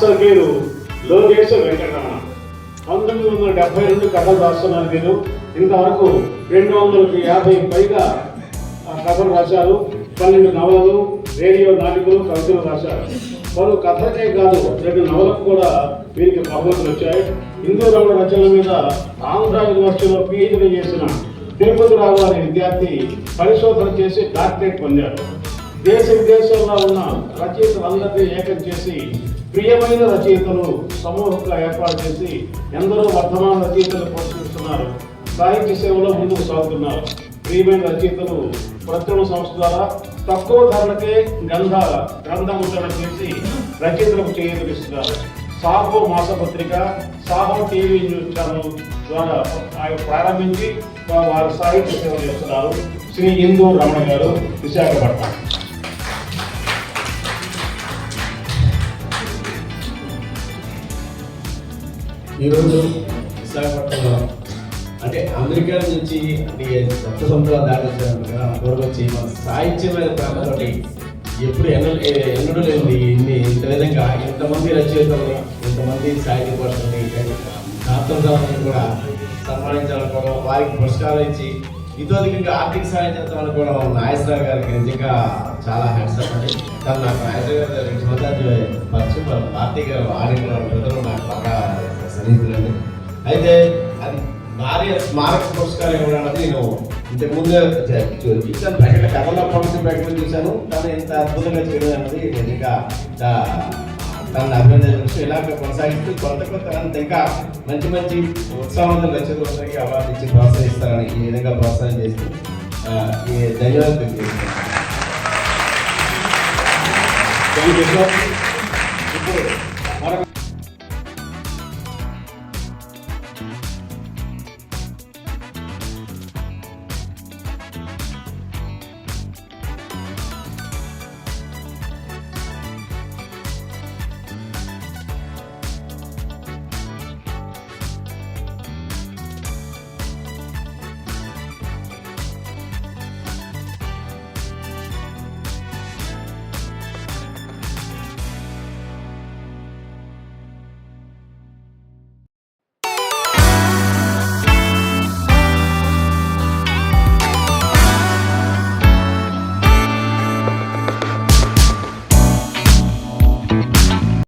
అసలు పేరు లోకేశ వెంకటరమణ. పంతొమ్మిది వందల డెబ్బై రెండు కథలు రాస్తున్నారు మీరు ఇంతవరకు రెండు వందలకి యాభై పైగా కథలు రాశారు. పన్నెండు నవలలు రేడియో నాటికలు కవితలు రాశారు. వారు కథలకే కాదు రెండు నవలకు కూడా వీరికి బహుమతులు వచ్చాయి. హిందూ రమణ రచనల మీద ఆంధ్ర యూనివర్సిటీలో పిహెచ్డి చేసిన తిరుపతి రావు అనే విద్యార్థి పరిశోధన చేసి డాక్టరేట్ పొందారు. దేశ విదేశాల్లో ఉన్న రచయితలందరినీ ఏకం చేసి ప్రియమైన రచయితలు సమూహంగా ఏర్పాటు చేసి ఎందరో వర్ధమాన రచయితలు ప్రోత్సహిస్తున్నారు సాహిత్య సేవలో ముందుకు సాగుతున్నారు. ప్రియమైన రచయితలు ప్రచురణ సంస్థ ద్వారా తక్కువ ధరలకే గంధ గ్రంథ ముద్రణ చేసి రచయితలకు చేయూతనిస్తున్నారు. సాహో మాసపత్రిక సాహో టీవీ న్యూస్ ఛానల్ ద్వారా ఆయన ప్రారంభించి వారు సాహిత్య సేవ చేస్తున్నారు. శ్రీ ఇందూ రమణ గారు విశాఖపట్నం. ఈరోజు విశాఖపట్నంలో అంటే అమెరికా నుంచి అంటే సప్త సముద్రాలు కదా అంతవరకు వచ్చి మన సాహిత్యమైన ప్రాంతంలో ఎప్పుడు ఎన్న ఎన్నడూ లేదు ఇన్ని ఇంత విధంగా ఇంతమంది రచయితల్ని ఇంతమంది సాహిత్య పోషకుల్ని కూడా సన్మానించాలనుకోవడం వారికి పురస్కారం ఇచ్చి ఇతోధికంగా ఆర్థిక సహాయం చేద్దామనుకోవడం నాగేశ్వరరావు గారికి నిజంగా చాలా హ్యాండ్సప్ అండి. కానీ నాకు నాగేశ్వర గారి శివదాజు పరిచయం పార్టీ గారు ఆడిన బ్రదరు నాకు బాగా సన్నిహితులండి అయితే అది భార్య స్మారక పురస్కారం ఇవ్వడం అనేది నేను ఇంతకు ముందే చూశాను. ప్రకటన కథలో పంపిణీ ప్రకటన చూశాను. కానీ ఇంత అద్భుతంగా చేయడం అనేది నిజంగా చా- తనను అభినందించవచ్చు ఇలాగ కొనసాగిస్తూ కొత్త కొత్త అంత ఇంకా మంచి మంచి ఉత్సాహవంతులు రచయితలకి అవార్డు ఇచ్చి ప్రోత్సహిస్తారని ఈ విధంగా ప్రోత్సాహం చేస్తూ ధన్యవాదాలు తెలియజేస్తున్నాను.